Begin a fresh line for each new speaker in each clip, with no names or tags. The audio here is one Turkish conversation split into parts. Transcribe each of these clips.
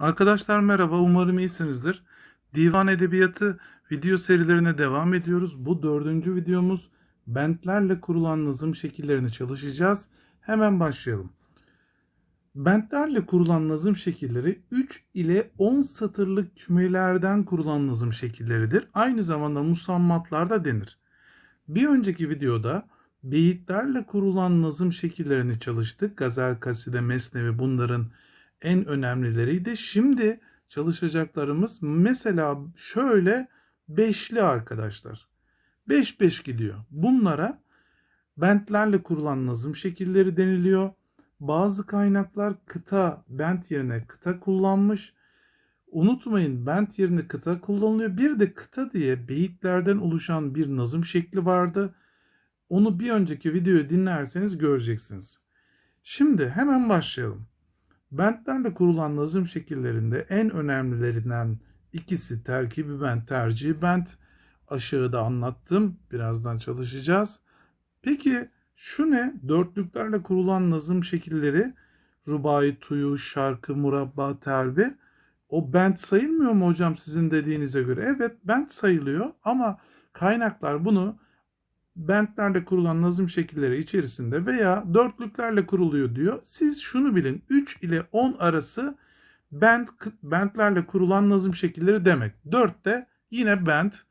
Arkadaşlar merhaba, umarım iyisinizdir. Divan Edebiyatı video serilerine devam ediyoruz. Bu dördüncü videomuz bentlerle kurulan nazım şekillerini çalışacağız. Hemen başlayalım. Bentlerle kurulan nazım şekilleri 3 ile 10 satırlık kümelerden kurulan nazım şekilleridir. Aynı zamanda musammatlar da denir. Bir önceki videoda beyitlerle kurulan nazım şekillerini çalıştık. Gazel, kaside, mesnevi bunların en önemlileriydi. Şimdi çalışacaklarımız mesela şöyle beşli arkadaşlar. 5-5 gidiyor. Bunlara bentlerle kurulan nazım şekilleri deniliyor. Bazı kaynaklar kıta bent yerine kıta kullanmış. Unutmayın bent yerine kıta kullanılıyor. Bir de kıta diye beyitlerden oluşan bir nazım şekli vardı. Onu bir önceki videoyu dinlerseniz göreceksiniz. Şimdi hemen başlayalım. Bentlerle kurulan nazım şekillerinde en önemlilerinden ikisi terkibi bent, tercihi bent. Aşağıda anlattım. Birazdan çalışacağız. Peki şu ne? Dörtlüklerle kurulan nazım şekilleri rubai, tuyu, şarkı, murabba, terbi. O bent sayılmıyor mu hocam sizin dediğinize göre? Evet bent sayılıyor ama kaynaklar bunu bentlerle kurulan nazım şekilleri içerisinde veya dörtlüklerle kuruluyor diyor. Siz şunu bilin 3 ile 10 arası bent, bentlerle kurulan nazım şekilleri demek. 4 de yine bent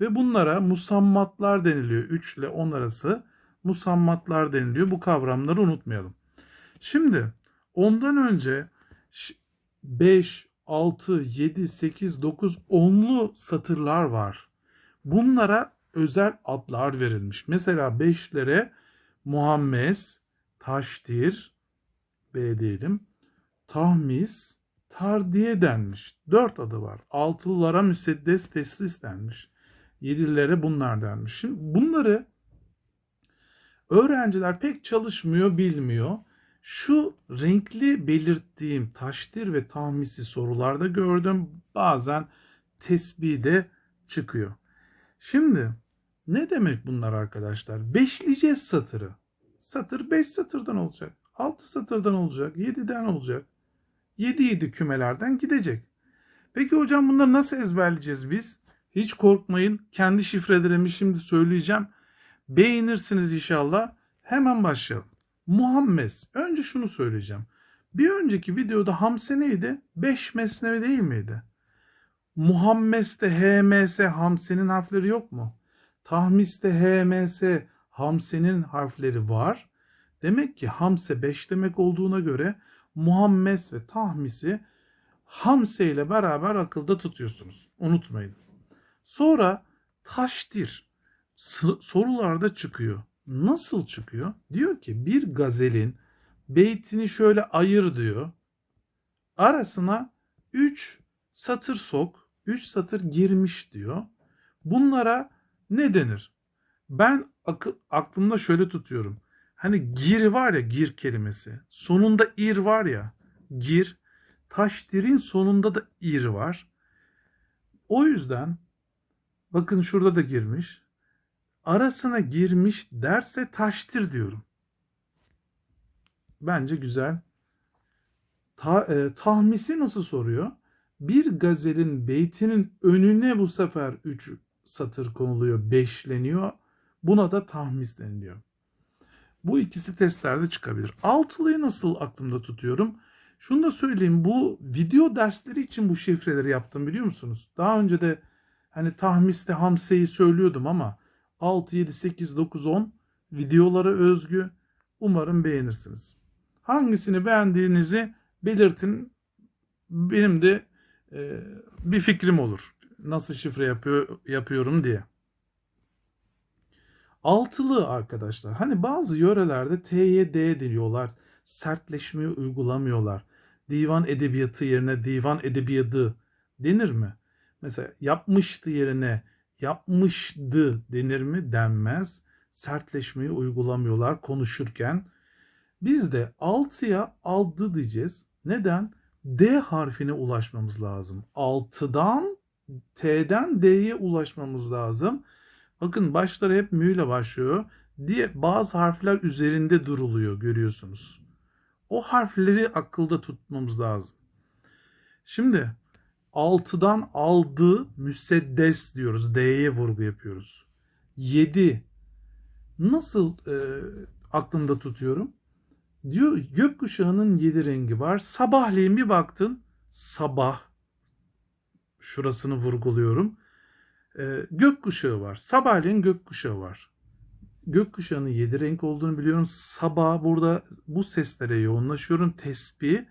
ve bunlara musammatlar deniliyor. 3 ile 10 arası musammatlar deniliyor. Bu kavramları unutmayalım. Şimdi ondan önce 5, 6, 7, 8, 9, 10'lu satırlar var. Bunlara özel adlar verilmiş. Mesela beşlere Muhammes, Taştir, B diyelim, Tahmis, Tardiye denmiş. Dört adı var. Altılılara müseddes teslis denmiş. Yedilere bunlar denmiş. Şimdi bunları öğrenciler pek çalışmıyor, bilmiyor. Şu renkli belirttiğim taştir ve tahmisi sorularda gördüm. Bazen tesbihde çıkıyor. Şimdi ne demek bunlar arkadaşlar? Beşleyeceğiz satırı. Satır 5 satırdan olacak. 6 satırdan olacak. 7'den olacak. 7 7 kümelerden gidecek. Peki hocam bunları nasıl ezberleyeceğiz biz? Hiç korkmayın. Kendi şifrelerimi şimdi söyleyeceğim. Beğenirsiniz inşallah. Hemen başlayalım. Muhammes. Önce şunu söyleyeceğim. Bir önceki videoda Hamse neydi? 5 mesnevi değil miydi? Muhammes'te HMS Hamse'nin harfleri yok mu? Tahmis'te HMS Hamse'nin harfleri var. Demek ki Hamse 5 demek olduğuna göre Muhammes ve Tahmis'i Hamse ile beraber akılda tutuyorsunuz. Unutmayın. Sonra taştir sorularda çıkıyor. Nasıl çıkıyor? Diyor ki bir gazelin beytini şöyle ayır diyor. Arasına 3 satır sok, 3 satır girmiş diyor. Bunlara ne denir? Ben akı, aklımda şöyle tutuyorum. Hani gir var ya gir kelimesi. Sonunda ir var ya gir. Taşdir'in sonunda da ir var. O yüzden bakın şurada da girmiş. Arasına girmiş derse taştir diyorum. Bence güzel. Ta, e, tahmisi nasıl soruyor? Bir gazelin beytinin önüne bu sefer 3 satır konuluyor, beşleniyor. Buna da tahmis deniliyor. Bu ikisi testlerde çıkabilir. Altılıyı nasıl aklımda tutuyorum? Şunu da söyleyeyim. Bu video dersleri için bu şifreleri yaptım biliyor musunuz? Daha önce de hani tahmiste hamseyi söylüyordum ama 6, 7, 8, 9, 10 videolara özgü. Umarım beğenirsiniz. Hangisini beğendiğinizi belirtin. Benim de e, bir fikrim olur nasıl şifre yapıyor, yapıyorum diye. Altılı arkadaşlar. Hani bazı yörelerde T'ye D diyorlar. Sertleşmeyi uygulamıyorlar. Divan edebiyatı yerine divan edebiyatı denir mi? Mesela yapmıştı yerine yapmışdı denir mi? Denmez. Sertleşmeyi uygulamıyorlar konuşurken. Biz de altıya aldı diyeceğiz. Neden? D harfine ulaşmamız lazım. Altıdan T'den D'ye ulaşmamız lazım. Bakın başları hep mü ile başlıyor. Diye bazı harfler üzerinde duruluyor görüyorsunuz. O harfleri akılda tutmamız lazım. Şimdi 6'dan aldığı müseddes diyoruz. D'ye vurgu yapıyoruz. 7 nasıl e, aklımda tutuyorum? Diyor gökkuşağının 7 rengi var. Sabahleyin bir baktın sabah şurasını vurguluyorum. E, gökkuşağı var. Sabahleyin gökkuşağı var. Gökkuşağının 7 renk olduğunu biliyorum. Sabah burada bu seslere yoğunlaşıyorum. Tesbih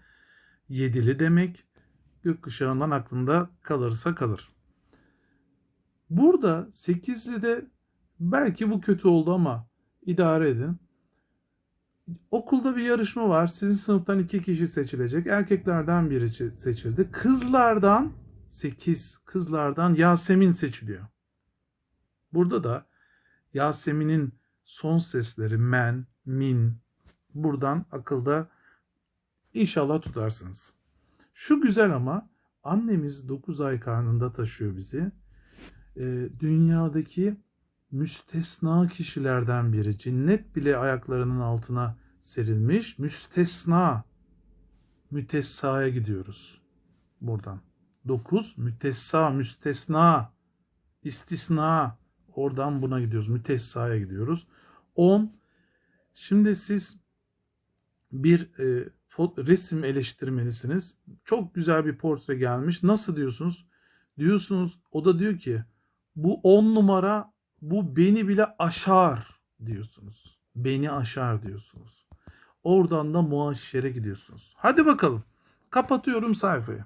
yedili demek. Gökkuşağından aklında kalırsa kalır. Burada 8'li de belki bu kötü oldu ama idare edin. Okulda bir yarışma var. Sizin sınıftan iki kişi seçilecek. Erkeklerden biri seçildi. Kızlardan 8 kızlardan Yasemin seçiliyor. Burada da Yasemin'in son sesleri men, min buradan akılda inşallah tutarsınız. Şu güzel ama annemiz 9 ay karnında taşıyor bizi. Ee, dünyadaki müstesna kişilerden biri. Cinnet bile ayaklarının altına serilmiş. Müstesna. Mütessa'ya gidiyoruz. Buradan. 9. Mütessa, müstesna. istisna. Oradan buna gidiyoruz. Mütessa'ya gidiyoruz. 10. Şimdi siz bir e, resim eleştirmenisiniz. Çok güzel bir portre gelmiş. Nasıl diyorsunuz? Diyorsunuz o da diyor ki bu 10 numara bu beni bile aşar diyorsunuz. Beni aşar diyorsunuz. Oradan da muaşere gidiyorsunuz. Hadi bakalım. Kapatıyorum sayfayı.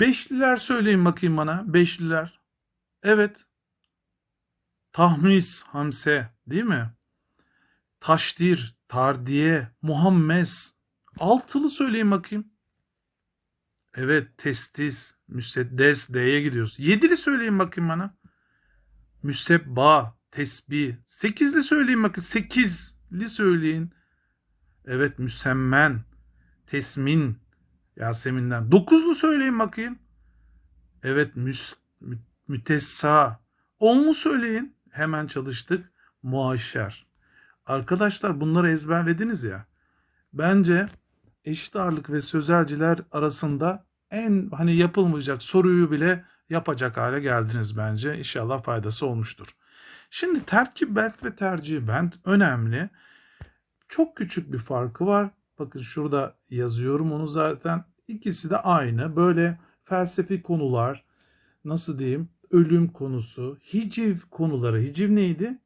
Beşliler söyleyin bakayım bana. Beşliler. Evet. Tahmis, hamse değil mi? Taşdir, tardiye, muhammes. Altılı söyleyin bakayım. Evet, testis, müseddes, D'ye gidiyoruz. Yedili söyleyin bakayım bana. Müsebba, tesbih. Sekizli söyleyin bakın. Sekizli söyleyin. Evet, müsemmen, tesmin, Yasemin'den. Dokuzlu söyleyin bakayım. Evet, müs, mü, mütessa. Onlu söyleyin. Hemen çalıştık. Muaşer. Arkadaşlar bunları ezberlediniz ya. Bence eşit ağırlık ve sözelciler arasında en hani yapılmayacak soruyu bile yapacak hale geldiniz bence. İnşallah faydası olmuştur. Şimdi terkip bent ve tercih bent önemli. Çok küçük bir farkı var. Bakın şurada yazıyorum onu zaten. İkisi de aynı. Böyle felsefi konular, nasıl diyeyim, ölüm konusu, hiciv konuları. Hiciv neydi?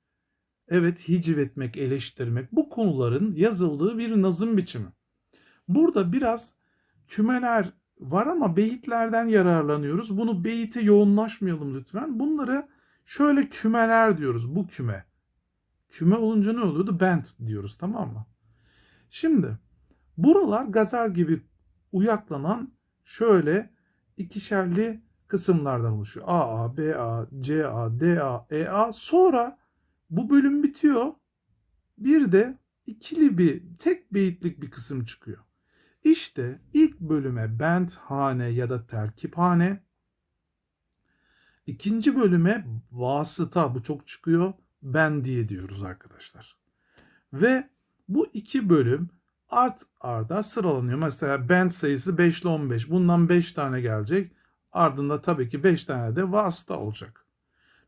Evet, hiciv etmek, eleştirmek. Bu konuların yazıldığı bir nazım biçimi. Burada biraz kümeler var ama beyitlerden yararlanıyoruz. Bunu beyite yoğunlaşmayalım lütfen. Bunları şöyle kümeler diyoruz. Bu küme. Küme olunca ne oluyordu? Bent diyoruz tamam mı? Şimdi buralar gazel gibi uyaklanan şöyle ikişerli kısımlardan oluşuyor. A, A, B, A, C, A, D, A, E, A. Sonra bu bölüm bitiyor. Bir de ikili bir tek beyitlik bir kısım çıkıyor. İşte ilk bölüme bent hane ya da terkip hane. İkinci bölüme vasıta bu çok çıkıyor. Ben diye diyoruz arkadaşlar. Ve bu iki bölüm art arda sıralanıyor. Mesela bent sayısı 5 ile 15. Bundan 5 tane gelecek. Ardında tabii ki 5 tane de vasıta olacak.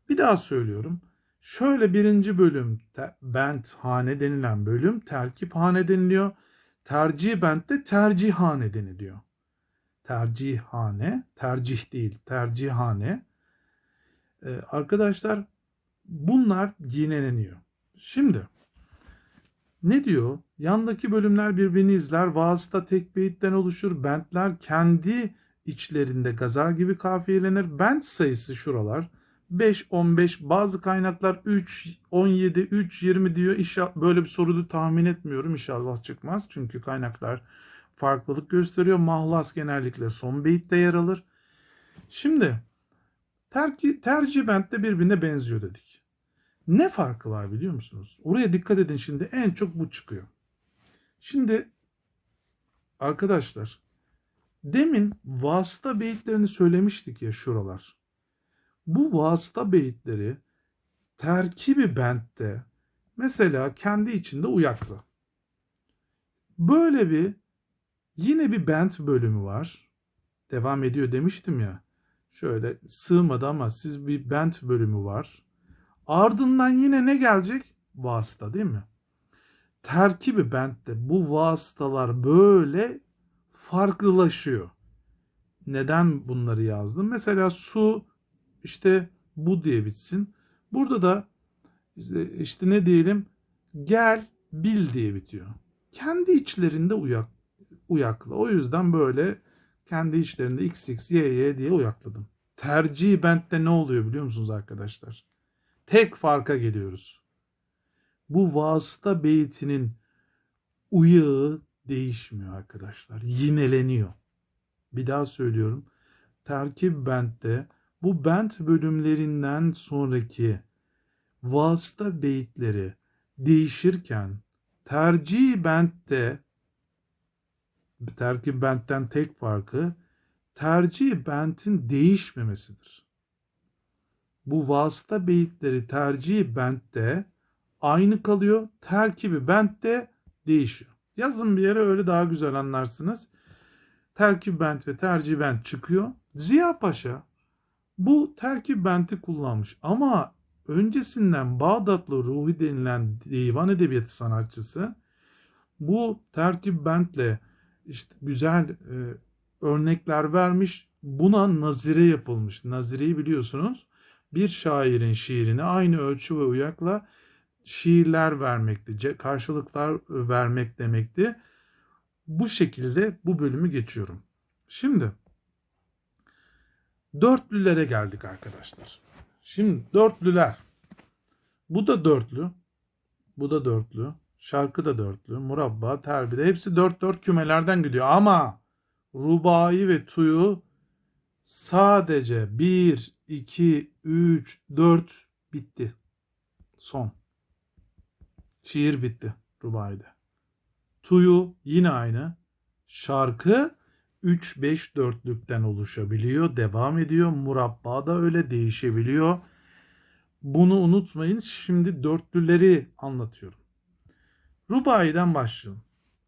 Bir daha söylüyorum. Şöyle birinci bölüm bent hane denilen bölüm terkip hane deniliyor. Tercih bentte tercihhane deniliyor. Tercihhane, tercih değil, tercihhane. Ee, arkadaşlar bunlar yineleniyor. Şimdi ne diyor? Yandaki bölümler birbirini izler. Vasıta tek beyitten oluşur. Bentler kendi içlerinde gazel gibi kafiyelenir. Bent sayısı şuralar. 5, 15, bazı kaynaklar 3, 17, 3, 20 diyor. İnşallah böyle bir soruyu tahmin etmiyorum. İnşallah çıkmaz. Çünkü kaynaklar farklılık gösteriyor. Mahlas genellikle son beyitte yer alır. Şimdi terki, tercih bentte birbirine benziyor dedik. Ne farkı var biliyor musunuz? Oraya dikkat edin şimdi en çok bu çıkıyor. Şimdi arkadaşlar demin vasıta beyitlerini söylemiştik ya şuralar. Bu vasıta beyitleri terkibi bentte mesela kendi içinde uyaklı. Böyle bir yine bir bent bölümü var. devam ediyor demiştim ya. Şöyle sığmadı ama siz bir bent bölümü var. Ardından yine ne gelecek? Vasıta değil mi? Terkibi bentte bu vasıtalar böyle farklılaşıyor. Neden bunları yazdım? Mesela su işte bu diye bitsin. Burada da işte, işte ne diyelim gel bil diye bitiyor. Kendi içlerinde uyak, uyaklı. O yüzden böyle kendi içlerinde XX, YY diye uyakladım. Tercih bentte ne oluyor biliyor musunuz arkadaşlar? Tek farka geliyoruz. Bu vasıta beytinin uyağı değişmiyor arkadaşlar. Yineleniyor. Bir daha söylüyorum. Terkip bentte bu bent bölümlerinden sonraki vasıta beyitleri değişirken tercih bentte terkip bentten tek farkı tercih bentin değişmemesidir. Bu vasıta beyitleri tercih bentte aynı kalıyor. Terkibi bentte değişiyor. Yazın bir yere öyle daha güzel anlarsınız. Terkib bent ve tercih bent çıkıyor. Ziya Paşa bu terkib benti kullanmış ama öncesinden Bağdatlı Ruhi denilen divan edebiyatı sanatçısı bu terkib bentle işte güzel e, örnekler vermiş. Buna nazire yapılmış. Nazireyi biliyorsunuz bir şairin şiirini aynı ölçü ve uyakla şiirler vermekti, karşılıklar vermek demekti. Bu şekilde bu bölümü geçiyorum. Şimdi dörtlülere geldik arkadaşlar. Şimdi dörtlüler. Bu da dörtlü. Bu da dörtlü. Şarkı da dörtlü. Murabba, terbide hepsi dört dört kümelerden gidiyor. Ama rubai ve tuyu sadece 1, 2, 3, 4 bitti. Son. Şiir bitti rubaide. Tuyu yine aynı. Şarkı 3-5 dörtlükten oluşabiliyor. Devam ediyor. Murabba da öyle değişebiliyor. Bunu unutmayın. Şimdi dörtlüleri anlatıyorum. Rubai'den başlayalım.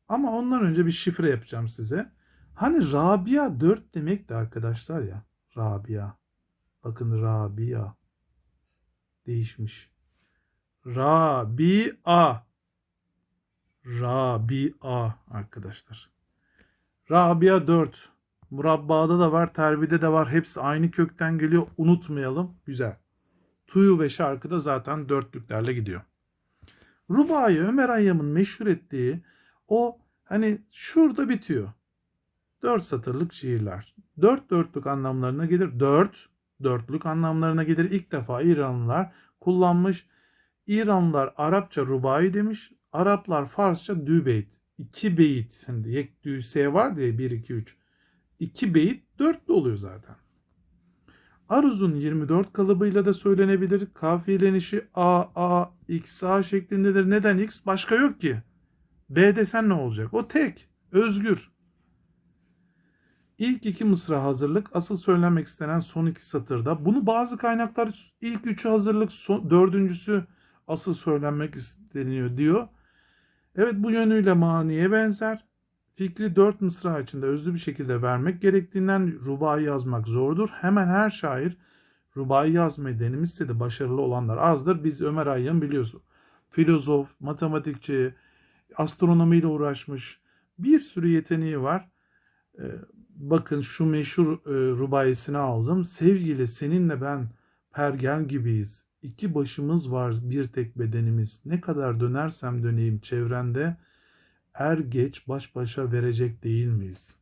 Ama ondan önce bir şifre yapacağım size. Hani Rabia 4 demek de arkadaşlar ya. Rabia. Bakın Rabia. Değişmiş. Rabia. Rabia arkadaşlar. Rabia 4. Murabba'da da var, terbide de var. Hepsi aynı kökten geliyor. Unutmayalım. Güzel. Tuyu ve şarkı da zaten dörtlüklerle gidiyor. Rubai Ömer Hayyam'ın meşhur ettiği o hani şurada bitiyor. Dört satırlık şiirler. Dört dörtlük anlamlarına gelir. Dört dörtlük anlamlarına gelir. İlk defa İranlılar kullanmış. İranlılar Arapça rubai demiş. Araplar Farsça dübeyt. İki beyit. Hani yek düse var diye 1 2 3. İki beyit dörtlü oluyor zaten. Aruz'un 24 kalıbıyla da söylenebilir. Kafiyelenişi A, A, X, A şeklindedir. Neden X? Başka yok ki. B desen ne olacak? O tek. Özgür. İlk iki mısra hazırlık asıl söylenmek istenen son iki satırda. Bunu bazı kaynaklar ilk üçü hazırlık son, dördüncüsü asıl söylenmek isteniyor diyor. Evet bu yönüyle maniye benzer. Fikri dört mısra içinde özlü bir şekilde vermek gerektiğinden rubai yazmak zordur. Hemen her şair rubai yazmayı denemişse de başarılı olanlar azdır. Biz Ömer Hayyam biliyorsun. Filozof, matematikçi, astronomiyle uğraşmış bir sürü yeteneği var. Bakın şu meşhur e, rubayesini aldım. Sevgili seninle ben pergel gibiyiz. İki başımız var bir tek bedenimiz. Ne kadar dönersem döneyim çevrende er geç baş başa verecek değil miyiz?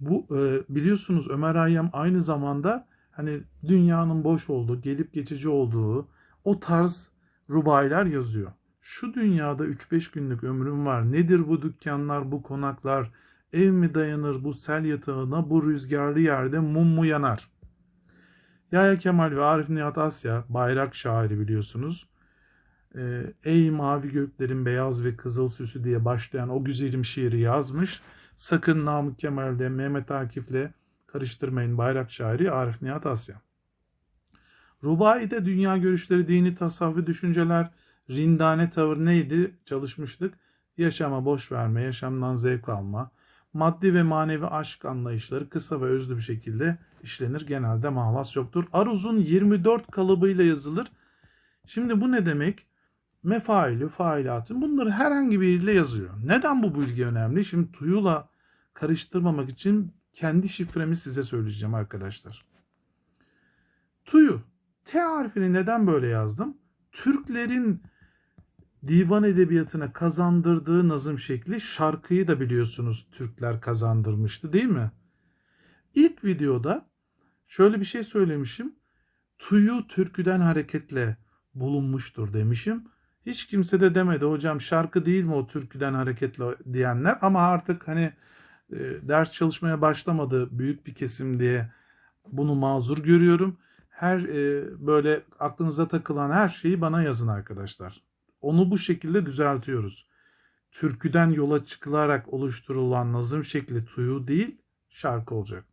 Bu e, biliyorsunuz Ömer Hayyam aynı zamanda hani dünyanın boş olduğu, gelip geçici olduğu o tarz rubaylar yazıyor. Şu dünyada 3-5 günlük ömrüm var. Nedir bu dükkanlar, bu konaklar? Ev mi dayanır bu sel yatağına, bu rüzgarlı yerde mum mu yanar? Yahya Kemal ve Arif Nihat Asya bayrak şairi biliyorsunuz. Ee, Ey mavi göklerin beyaz ve kızıl süsü diye başlayan o güzelim şiiri yazmış. Sakın Namık Kemal'de Mehmet Akif'le karıştırmayın bayrak şairi Arif Nihat Asya. Rubai'de dünya görüşleri, dini tasavvufi düşünceler, rindane tavır neydi çalışmıştık. Yaşama boş verme, yaşamdan zevk alma, maddi ve manevi aşk anlayışları kısa ve özlü bir şekilde işlenir. Genelde mahlas yoktur. Aruz'un 24 kalıbıyla yazılır. Şimdi bu ne demek? Mefailü, failatın bunları herhangi biriyle yazıyor. Neden bu bilgi önemli? Şimdi tuyula karıştırmamak için kendi şifremi size söyleyeceğim arkadaşlar. Tuyu. T harfini neden böyle yazdım? Türklerin divan edebiyatına kazandırdığı nazım şekli şarkıyı da biliyorsunuz Türkler kazandırmıştı değil mi? İlk videoda şöyle bir şey söylemişim. Tuyu türküden hareketle bulunmuştur demişim. Hiç kimse de demedi hocam şarkı değil mi o türküden hareketle diyenler ama artık hani e, ders çalışmaya başlamadı büyük bir kesim diye bunu mazur görüyorum. Her e, böyle aklınıza takılan her şeyi bana yazın arkadaşlar. Onu bu şekilde düzeltiyoruz. Türküden yola çıkılarak oluşturulan nazım şekli tuyu değil şarkı olacak.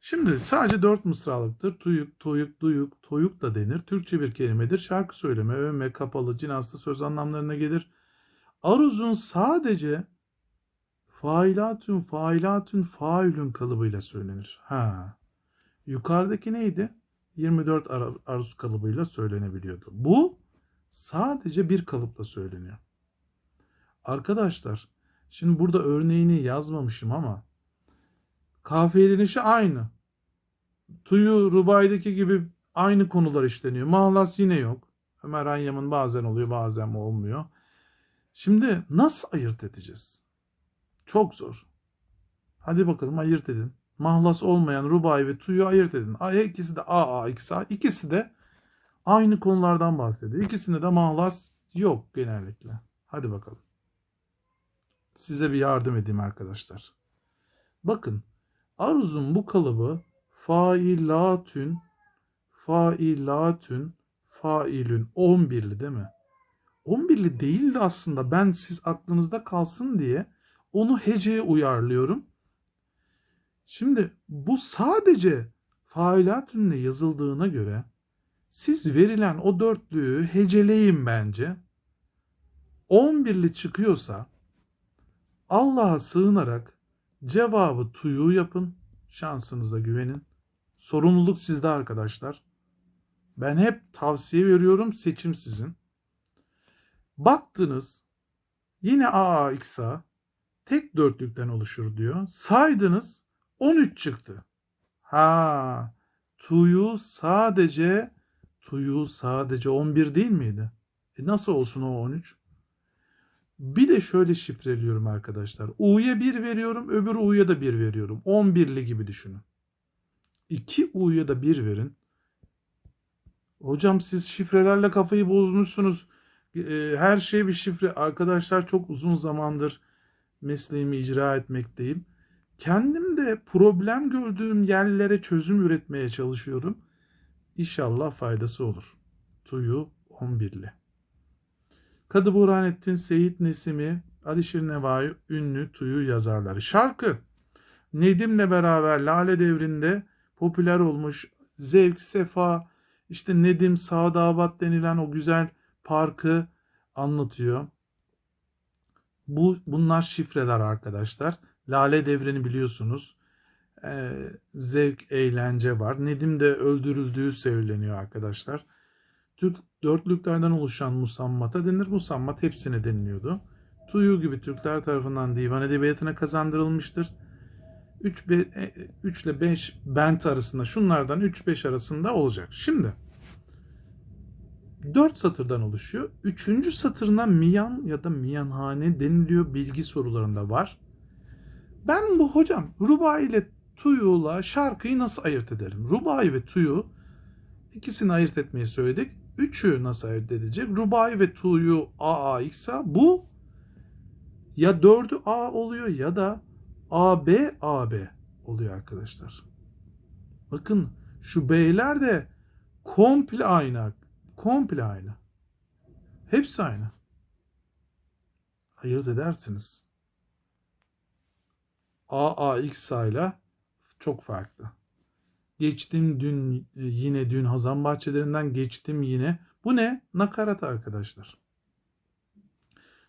Şimdi sadece dört mısralıktır. Tuyuk, toyuk, duyuk, toyuk da denir. Türkçe bir kelimedir. Şarkı söyleme, övme, kapalı, cinaslı söz anlamlarına gelir. Aruzun sadece failatün, failatün, faülün kalıbıyla söylenir. Ha. Yukarıdaki neydi? 24 ar- aruz kalıbıyla söylenebiliyordu. Bu sadece bir kalıpla söyleniyor. Arkadaşlar, şimdi burada örneğini yazmamışım ama kafiyelenişi aynı. Tuyu Rubai'deki gibi aynı konular işleniyor. Mahlas yine yok. Ömer Hayyam'ın bazen oluyor bazen olmuyor. Şimdi nasıl ayırt edeceğiz? Çok zor. Hadi bakalım ayırt edin. Mahlas olmayan Rubai ve Tuyu ayırt edin. A- İkisi de AA, ikisi A. İkisi de aynı konulardan bahsediyor. İkisinde de mahlas yok genellikle. Hadi bakalım. Size bir yardım edeyim arkadaşlar. Bakın aruzun bu kalıbı failatün, failatün, failün 11'li değil mi? 11'li değildi aslında. Ben siz aklınızda kalsın diye onu heceye uyarlıyorum. Şimdi bu sadece failatünle yazıldığına göre siz verilen o dörtlüğü heceleyin bence. 11'li çıkıyorsa Allah'a sığınarak cevabı tuyu yapın. Şansınıza güvenin. Sorumluluk sizde arkadaşlar. Ben hep tavsiye veriyorum. Seçim sizin. Baktınız yine AAX'a tek dörtlükten oluşur diyor. Saydınız 13 çıktı. Ha, tuyu sadece tuyu sadece 11 değil miydi? E nasıl olsun o 13? Bir de şöyle şifreliyorum arkadaşlar. U'ya 1 veriyorum, öbür U'ya da 1 veriyorum. 11'li gibi düşünün. 2 U'ya da 1 verin. Hocam siz şifrelerle kafayı bozmuşsunuz. Ee, Her şey bir şifre. Arkadaşlar çok uzun zamandır mesleğimi icra etmekteyim. Kendim de problem gördüğüm yerlere çözüm üretmeye çalışıyorum. İnşallah faydası olur. Tuyu 11'li. Kadı Burhanettin, Seyit Nesimi, Alişir Nevai ünlü Tuyu yazarları. Şarkı Nedim'le beraber Lale Devri'nde popüler olmuş zevk, sefa, işte Nedim, Sadabat denilen o güzel parkı anlatıyor. Bu bunlar şifreler arkadaşlar. Lale Devri'ni biliyorsunuz. Ee, zevk, eğlence var. Nedim de öldürüldüğü söyleniyor arkadaşlar. Türk dörtlüklerden oluşan musammata denir. Musammat hepsine deniliyordu. Tuyu gibi Türkler tarafından divan edebiyatına kazandırılmıştır. 3, 3 ile 5 bent arasında şunlardan 3-5 arasında olacak. Şimdi 4 satırdan oluşuyor. 3. satırına miyan ya da miyanhane deniliyor bilgi sorularında var. Ben bu hocam Rubai ile Tuyu'la şarkıyı nasıl ayırt ederim? Rubai ve Tuyu ikisini ayırt etmeyi söyledik. Üçü nasıl ayırt edecek? Rubai ve Tuyu AA ise bu ya dördü A oluyor ya da AB AB oluyor arkadaşlar. Bakın şu B'ler de komple aynı. Komple aynı. Hepsi aynı. Ayırt edersiniz. AAX ile çok farklı. Geçtim dün yine dün Hazan bahçelerinden geçtim yine. Bu ne? Nakarat arkadaşlar.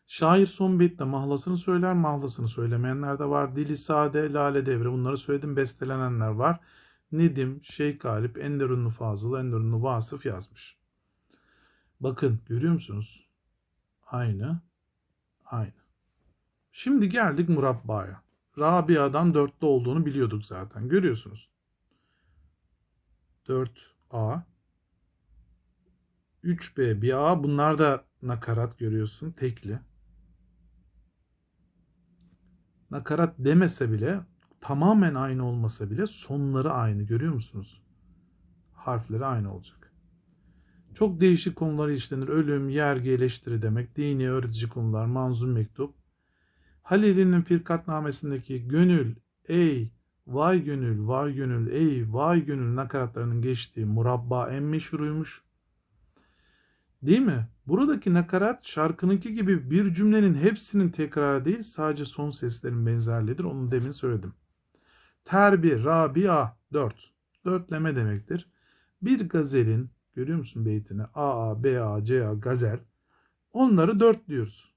Şair son beytte mahlasını söyler, mahlasını söylemeyenler de var. Dili sade, lale devre bunları söyledim. Bestelenenler var. Nedim, Şeyh Galip, Enderunlu Fazıl, Enderunlu Vasıf yazmış. Bakın görüyor musunuz? Aynı, aynı. Şimdi geldik murabbaya. Rabia'dan dörtte olduğunu biliyorduk zaten. Görüyorsunuz. 4A 3B bir A bunlar da nakarat görüyorsun tekli. Nakarat demese bile tamamen aynı olmasa bile sonları aynı görüyor musunuz? Harfleri aynı olacak. Çok değişik konular işlenir. Ölüm, yergi, eleştiri demek. Dini, öğretici konular, manzum mektup. Halil'in firkatnamesindeki gönül, ey, vay gönül, vay gönül, ey, vay gönül nakaratlarının geçtiği murabba en meşhuruymuş. Değil mi? Buradaki nakarat şarkınınki gibi bir cümlenin hepsinin tekrarı değil sadece son seslerin benzerliğidir. Onu demin söyledim. Terbi, rabia, dört. Dörtleme demektir. Bir gazelin, görüyor musun beytini? A, A, B, A, C, A, gazel. Onları dört diyoruz.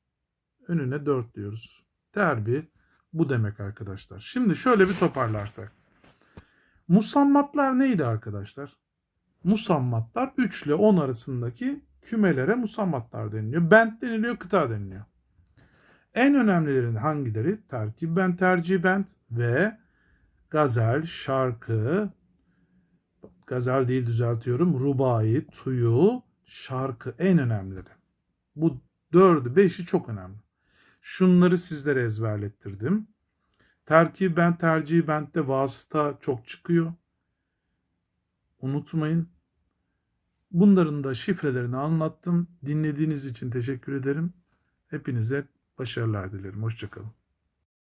Önüne dört diyoruz. Terbi bu demek arkadaşlar. Şimdi şöyle bir toparlarsak. Musammatlar neydi arkadaşlar? Musammatlar 3 ile 10 arasındaki kümelere musammatlar deniliyor. Bent deniliyor, kıta deniliyor. En önemlilerin hangileri? Terkib bent, tercih bent ve gazel, şarkı, gazel değil düzeltiyorum, rubai, tuyu, şarkı en önemlileri. Bu dördü, beşi çok önemli. Şunları sizlere ezberlettirdim. Terkib bent, tercih bentte vasıta çok çıkıyor. Unutmayın. Bunların da şifrelerini anlattım. Dinlediğiniz için teşekkür ederim. Hepinize başarılar dilerim. Hoşçakalın.